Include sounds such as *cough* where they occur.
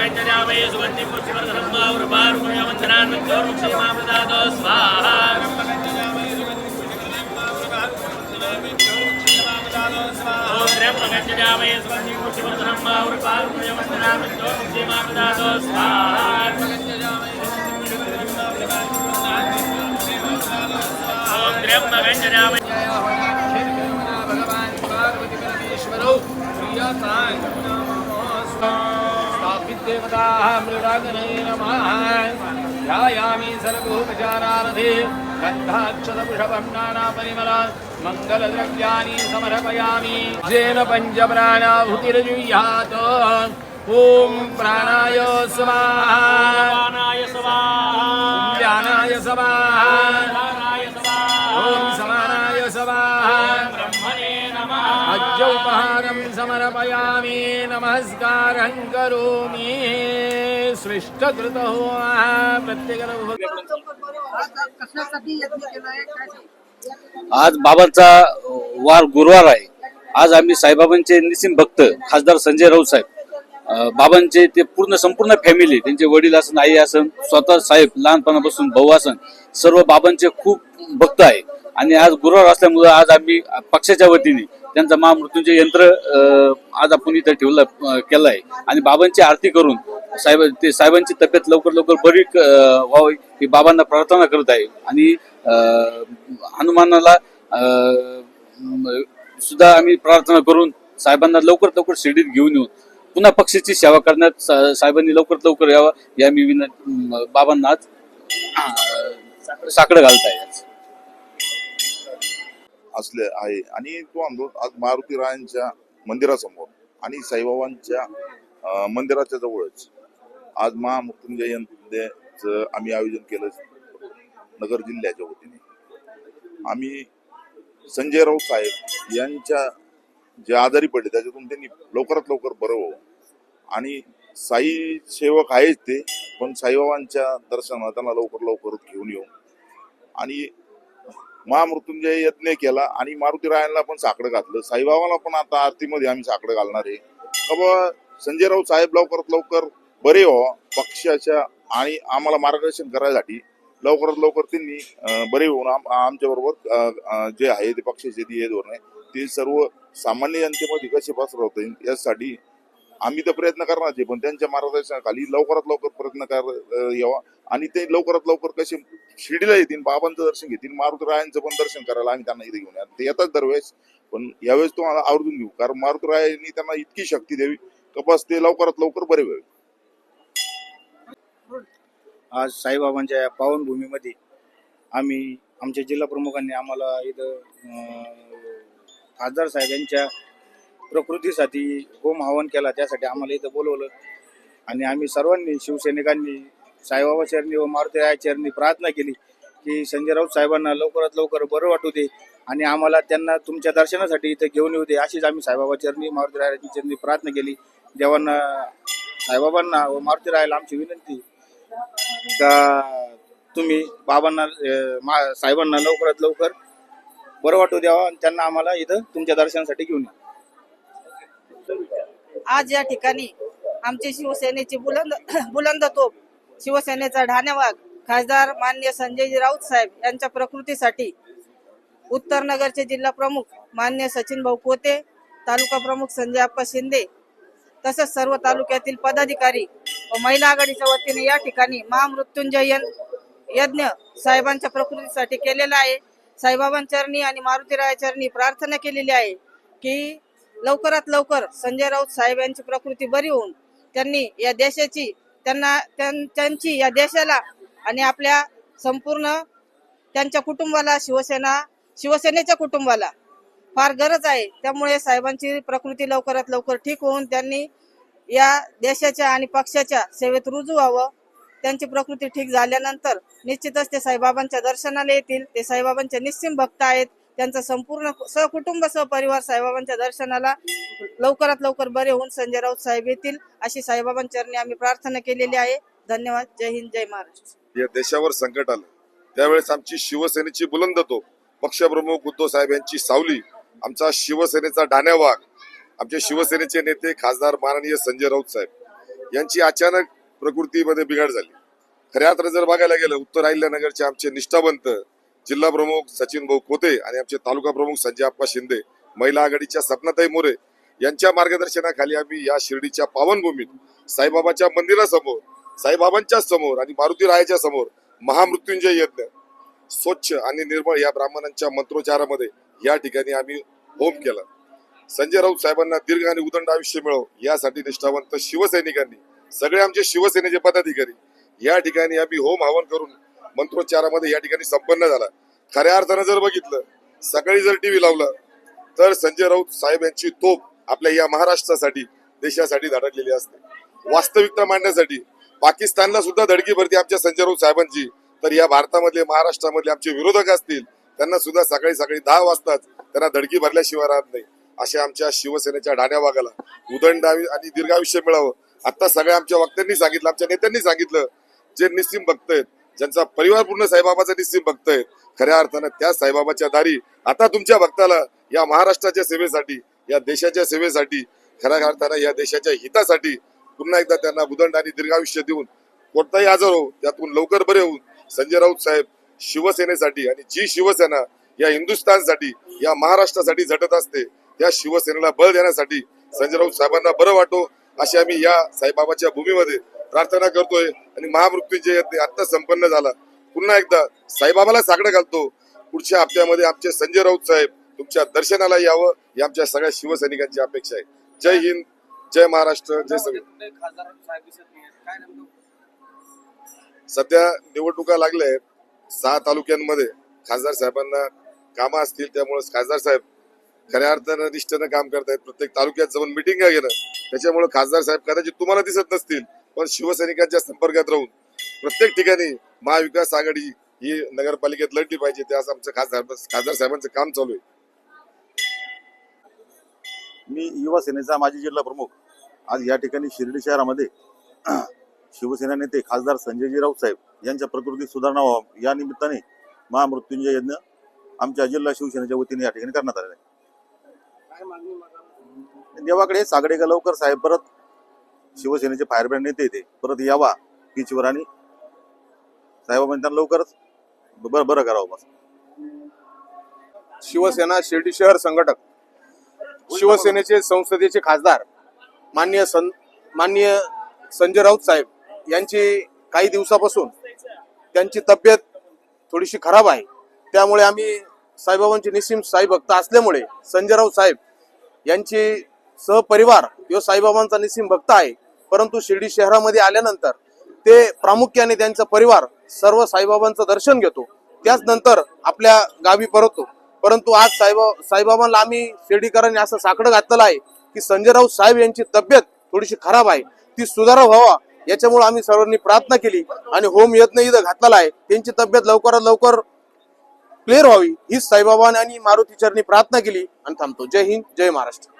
కన్యజామయ సుగంధి పుష్యవర్ధన్మావృపారుణ్యమంధనాన్మక్షేమామృదాదో స్వాహా ఓం బ్రహ్మ కన్యజామయ సుగంధి పుష్యవర్ధన్మావృపారుణ్యమంధనాన్మక్షేమామృదాదో స్వాహా ఓం బ్రహ్మ కన్యజామయ భగవాన్ పార్వతి పరమేశ్వరౌ ప్రియతాన్ నమో स्वाहा ॐ त्र्यम्बकञ्जयामये ध्यायामि सर्वोपचारारथे गन्धाक्षतपुषभं नानापरिमला मङ्गलद्रव्याणि समर्पयामि जेन पञ्चप्राणाहुतिर्जुह्यात् ॐ प्राणाय स्वाहा प्राणाय स्वाहा समर्पयामि नमस्कारं करोमि। प्रत्येक? आज बाबांचा वार गुरुवार आहे. आज आम्ही साईबाबांचे निसिम भक्त खासदार संजय राऊत साहेब बाबांचे ते पूर्ण संपूर्ण फॅमिली त्यांचे वडील असन आई असन स्वतः साहेब लहानपणापासून भाऊ असन सर्व बाबांचे खूप भक्त आहे. आणि आज गुरुवार असल्यामुळे आज आम्ही पक्षाच्या वतीने त्यांचा महामृत्यूंचे यंत्र आज आपण इथं ठेवलं केलं आहे आणि बाबांची आरती करून साहेब ते साहेबांची तब्येत लवकर लवकर बरी व्हावी ही बाबांना प्रार्थना करत आहे. आणि हनुमानाला सुद्धा आम्ही प्रार्थना करून साहेबांना लवकर लवकर शिर्डीत घेऊन येऊन पुन्हा पक्षाची सेवा करण्यात साहेबांनी लवकर लवकर यावं या मी विना बाबांना आज साकडं घालत आहे. असले आहे. आणि तो आंदोलन आज मारुती रायांच्या मंदिरासमोर आणि साईबाबांच्या मंदिराच्या जवळच. आज महामृत्युंजय जयंतीचं आम्ही आयोजन केलं नगर जिल्ह्याच्या वतीने. आम्ही संजय राऊत साहेब यांच्या जे आजारी पडले त्याच्यातून त्यांनी लवकरात लवकर बरं व्हावं. आणि साई सेवक आहेच ते पण साईबाबांच्या दर्शनाला त्यांना लवकर लवकर घेऊन येऊ. आणि महामृत्युंजय यज्ञ केला आणि मारुती रायांना पण साकडं घातलं. साईबाबाला पण आता आरतीमध्ये आम्ही साकडं घालणार आहे. का संजय राऊत साहेब लवकरात लवकर बरे हो पक्षाच्या आणि आम्हाला मार्गदर्शन करायसाठी. लवकरात लवकर त्यांनी बरे होऊन आमच्या बरोबर जे आहे ते पक्षाचे जे धोरण आहे ते सर्व सामान्य जनतेमध्ये कसे पसरवता येईल यासाठी आम्ही तर प्रयत्न करणार आहे पण त्यांच्या मार्गदर्शनाखाली लवकरात लवकर प्रयत्न कर यावा. आणि ते लवकरात लवकर कसे शिर्डीला येतील बाबांचं दर्शन घेतील मारुतरायांचं पण दर्शन करायला आम्ही त्यांना इथे घेऊन या. ते येतात दरवेळेस पण यावेळेस तुम्हाला आवर्जून घेऊ. कारण मारुतरायांनी त्यांना इतकी शक्ती द्यावी. कपास ते लवकरात लवकर बरे व्हावे. आज साईबाबांच्या या पावनभूमीमध्ये आम्ही आमच्या जिल्हा प्रमुखांनी आम्हाला इथं खासदार साहेब यांच्या प्रकृतीसाठी होम हवन केला. त्यासाठी आम्हाला इथं बोलवलं. आणि आम्ही सर्वांनी शिवसैनिकांनी साईबाबा चरणी व मारुतीराया चरणी प्रार्थना केली की संजय राऊत साहेबांना लवकरात लवकर बरं वाटू दे आणि आम्हाला त्यांना तुमच्या दर्शनासाठी इथं घेऊन येऊ दे अशीच आम्ही साईबाबा चरणी मारुतीरायाची चरणी प्रार्थना केली. देवांना साईबाबांना व मारुतीरायाला आमची विनंती का तुम्ही बाबांना मा- साहेबांना लवकरात लवकर बरं वाटू द्यावा आणि त्यांना आम्हाला इथं तुमच्या दर्शनासाठी घेऊन या. आज या ठिकाणी आमचे शिवसेनेचे बुलंद *clears throat* बुलंद तोप शिवसेनेचा ढाण्यावाग खासदार मान्य संजय राऊत साहेब यांच्या प्रकृतीसाठी उत्तर नगरचे जिल्हा प्रमुख मान्य सचिन भाऊ पोते तालुका प्रमुख संजय अप्पा शिंदे तसंच सर्व तालुक्यातील पदाधिकारी व महिला आघाडीच्या वतीने या ठिकाणी महामृत्युंजय यज्ञ साहेबांच्या प्रकृतीसाठी केलेला आहे. साईबाबांचरणी आणि मारुतीराया चरणी प्रार्थना केलेली आहे की लवकरात लवकर संजय राऊत साहेब यांची प्रकृती बरी होऊन त्यांनी या देशाची त्यांना त्यां- त्यांची या देशाला आणि आपल्या संपूर्ण त्यांच्या कुटुंबाला शिवसेना शिवसेनेच्या कुटुंबाला फार गरज आहे. त्यामुळे साहेबांची प्रकृती लवकरात लवकर ठीक होऊन त्यांनी या देशाच्या आणि पक्षाच्या सेवेत रुजू व्हावं. त्यांची प्रकृती ठीक झाल्यानंतर निश्चितच ते साईबाबांच्या दर्शनाला येतील. ते साईबाबांचे निस्सिम भक्त आहेत. त्यांचा संपूर्ण सहकुटुंब सहपरिवार साईबाबांच्या दर्शनाला लवकरात लवकर बरे होऊन संजय राऊत साहेब येतील अशी साईबाबांचरणी आम्ही प्रार्थना केलेली आहे. धन्यवाद. जय हिंद जय महाराष्ट्र. या देशावर संकट आलं. त्यावेळेस आमची शिवसेनेची बुलंद तो पक्षप्रमुख उद्धव साहेब यांची सावली आमचा शिवसेनेचा डाण्यावाग आमचे शिवसेनेचे नेते खासदार माननीय संजय राऊत साहेब यांची अचानक प्रकृतीमध्ये बिघाड झाली. खऱ्या तर जर बघायला गेलं उत्तर अहिल्यानगरचे आमचे निष्ठावंत जिल्हा प्रमुख सचिन भाऊ खोते आणि आमचे तालुका प्रमुख संजय आप्पा शिंदे महिला आघाडीच्या सपनाताई मोरे यांच्या मार्गदर्शनाखाली आम्ही या शिर्डीच्या पावनभूमीत साईबाबाच्या मंदिरासमोर साईबाबांच्या समोर आणि मारुती रायाच्या समोर महामृत्युंजय यज्ञ स्वच्छ आणि निर्मळ या ब्राह्मणांच्या मंत्रोच्चारामध्ये या ठिकाणी आम्ही होम केला. संजय राऊत साहेबांना दीर्घ आणि उदंड आयुष्य मिळव यासाठी निष्ठावंत शिवसैनिकांनी सगळे आमचे शिवसेनेचे पदाधिकारी या ठिकाणी आम्ही होम हवन करून मंत्रोच्चारामध्ये या ठिकाणी संपन्न झाला. खऱ्या अर्थानं जर बघितलं सकाळी जर टीव्ही लावला तर संजय राऊत साहेब यांची तोप आपल्या या महाराष्ट्रासाठी देशासाठी धडकलेली असते. वास्तविकता मांडण्यासाठी. पाकिस्तानला सुद्धा धडकी भरती आमच्या संजय राऊत साहेबांची. तर या भारतामधले महाराष्ट्रामधले आमचे विरोधक असतील त्यांना सुद्धा सकाळी सकाळी दहा वाजताच त्यांना धडकी भरल्याशिवाय राहत नाही. अशा आमच्या शिवसेनेच्या ढाण्या भागाला उदंड आणि दीर्घायुष्य मिळावं. आता सगळ्या आमच्या वक्त्यांनी सांगितलं आमच्या नेत्यांनी सांगितलं जे निस्सिम भक्त आहेत ज्यांचा परिवार पूर्ण साईबाबाचा निश्चित भक्त खऱ्या अर्थानं त्या साईबाबाच्या दारी आता तुमच्या भक्ताला या महाराष्ट्राच्या सेवेसाठी या देशाच्या सेवेसाठी खऱ्या अर्थानं या देशाच्या हितासाठी पुन्हा एकदा त्यांना बुदंड आणि दीर्घायुष्य देऊन कोणताही आजार हो त्यातून लवकर बरे होऊन संजय राऊत साहेब शिवसेनेसाठी आणि जी शिवसेना या हिंदुस्थानसाठी या महाराष्ट्रासाठी झटत असते त्या शिवसेनेला बळ देण्यासाठी संजय राऊत साहेबांना बरं वाटो अशी आम्ही या साईबाबाच्या भूमीमध्ये प्रार्थना करतोय आणि महामृत्यूंजय यज्ञ आता संपन्न झाला. पुन्हा एकदा साईबाबाला साकडं घालतो. पुढच्या हप्त्यामध्ये आमचे संजय राऊत साहेब तुमच्या दर्शनाला यावं ही आमच्या सगळ्या शिवसैनिकांची अपेक्षा आहे. जय हिंद जय महाराष्ट्र जय सगळे. सध्या निवडणुका लागल्या आहेत. सहा तालुक्यांमध्ये खासदार साहेबांना कामं असतील त्यामुळे खासदार साहेब खऱ्या अर्थानं निष्ठेनं काम करतायत. प्रत्येक तालुक्यात जाऊन मिटिंग घेणं. त्याच्यामुळे खासदार साहेब कदाचित तुम्हाला दिसत नसतील. पण शिवसैनिकांच्या संपर्कात राहून प्रत्येक ठिकाणी महाविकास आघाडी ही नगरपालिकेत लढली पाहिजे ते असं आमचं खासदार खासदार साहेबांचं काम चालू आहे. मी युवा सेनेचा माजी जिल्हा प्रमुख. आज या ठिकाणी शिर्डी शहरामध्ये *clears throat* शिवसेना नेते खासदार संजयजी राऊत साहेब यांच्या प्रकृतीत सुधारणा व्हावं या निमित्ताने महामृत्युंजय यज्ञ आमच्या जिल्हा शिवसेनेच्या वतीने या ठिकाणी करण्यात आलेला आहे. देवाकडे सागडे लवकर साहेब परत शिवसेनेचे फायरब्रँड नेते ते. परत यावा पिचवर आणि साहेबांनी त्यांना लवकरच बरं बरं करावं बस. शिवसेना शिर्डी शहर संघटक शिवसेनेचे संसदेचे खासदार माननीय सं माननीय संजय राऊत साहेब यांची काही दिवसापासून त्यांची तब्येत थोडीशी खराब आहे. त्यामुळे आम्ही साईबाबांचे निसीम साई भक्त असल्यामुळे संजय राऊत साहेब यांची सहपरिवार यो साईबाबांचा निसीम भक्त आहे. परंतु शिर्डी शहरामध्ये आल्यानंतर ते प्रामुख्याने त्यांचा परिवार सर्व साईबाबांचं दर्शन घेतो. त्याच नंतर आपल्या गावी परततो. परंतु आज साईबा साईबाबांना आम्ही शिर्डीकरांनी असं साकडं घातलेलं आहे की संजय राऊत साहेब यांची तब्येत थोडीशी खराब आहे. ती सुधारा व्हावा याच्यामुळे आम्ही सर्वांनी प्रार्थना केली आणि होम यज्ञ इथं घातलेला आहे. त्यांची तब्येत लवकरात लवकर क्लिअर व्हावी हीच साईबाबांनी आणि मारुतीचरणी प्रार्थना केली आणि थांबतो. जय हिंद जय महाराष्ट्र.